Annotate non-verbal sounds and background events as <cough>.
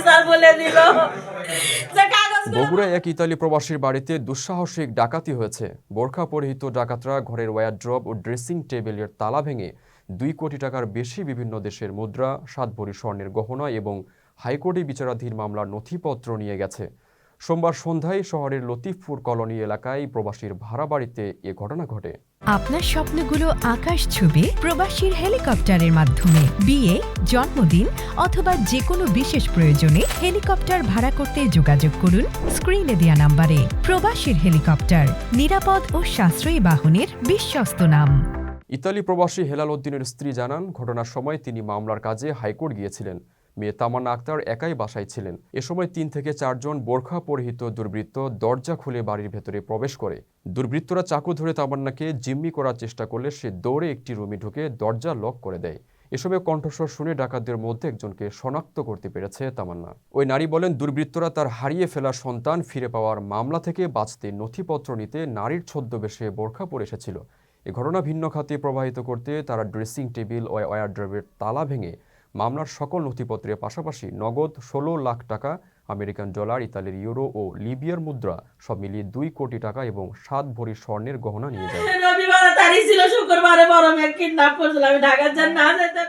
Officer বলে দিল। বগুড়ায় এক ইতালি প্রবাসীর বাড়িতে দুঃসাহসিক ডাকাতি হয়েছে। বোরখা পরিহিত ডাকাতরা ঘরের ওয়ারড্রপ ও ড্রেসিং টেবিলের তালা ভেঙে দুই কোটি টাকার বেশি বিভিন্ন দেশের মুদ্রা সাত ভরি স্বর্ণের গহনা এবং হাইকোর্টে বিচারাধীন মামলার নথিপত্র নিয়ে গেছে। সোমবার সন্ধ্যায় শহরের লতিফপুর কলোনি এলাকায় প্রবাসীর ভাড়া বাড়িতে এ ঘটনা ঘটে। আপনার স্বপ্নগুলো আকাশ ছুবে প্রবাসীর হেলিকপ্টারের মাধ্যমে। বিয়ে জন্মদিন অথবা যে কোনো বিশেষ প্রয়োজনে হেলিকপ্টার ভাড়া করতে যোগাযোগ করুন স্ক্রিনে দেওয়া নাম্বারে। প্রবাসীর হেলিকপ্টার নিরাপদ ও সাশ্রয়ী বাহনের বিশ্বস্ত নাম। ইতালি প্রবাসী হেলাল উদ্দিনের স্ত্রী জানান ঘটনার সময় তিনি মামলার কাজে হাইকোর্ট গিয়েছিলেন। মেয়ে তামান্না আক্তার একাই বাসায় ছিলেন। এ সময় তিন থেকে চারজন বোরখা পরিহিত দুর্বৃত্ত দরজা খুলে বাড়ির ভেতরে প্রবেশ করে। দুর্বৃত্তরা চাকু ধরে তামান্নাকে জিম্মি করার চেষ্টা করলে সে দৌড়ে একটি রুমে ঢুকে দরজা লক করে দেয়। এসবে কণ্ঠস্বর শুনে ডাকাতদের মধ্যে একজনকে শনাক্ত করতে পেরেছে তামান্না। ওই নারী বলেন, দুর্বৃত্তরা তার হারিয়ে ফেলা সন্তান ফিরে পাওয়ার মামলা থেকে বাঁচতে নথিপত্র নিতে নারীর ছদ্মবেশে বোরখা পরে এসেছিল। এ ঘটনা ভিন্ন খাতে প্রবাহিত করতে তারা ড্রেসিং টেবিল ও ওয়ারড্রবের তালা ভেঙে মামলার সকল নথিপত্রের পাশাপাশি নগদ ষোলো লাখ টাকা, আমেরিকান ডলার, ইতালির ইউরো ও লিবিয়ার মুদ্রা সব মিলিয়ে দুই কোটি টাকা এবং সাত ভরি স্বর্ণের গহনা নিয়ে যায়। <laughs> রবিবার তারিখ ছিল শুক্রবারে বড় কিডন্যাপ করেছিল, আমি ঢাকার জন্য না যেতে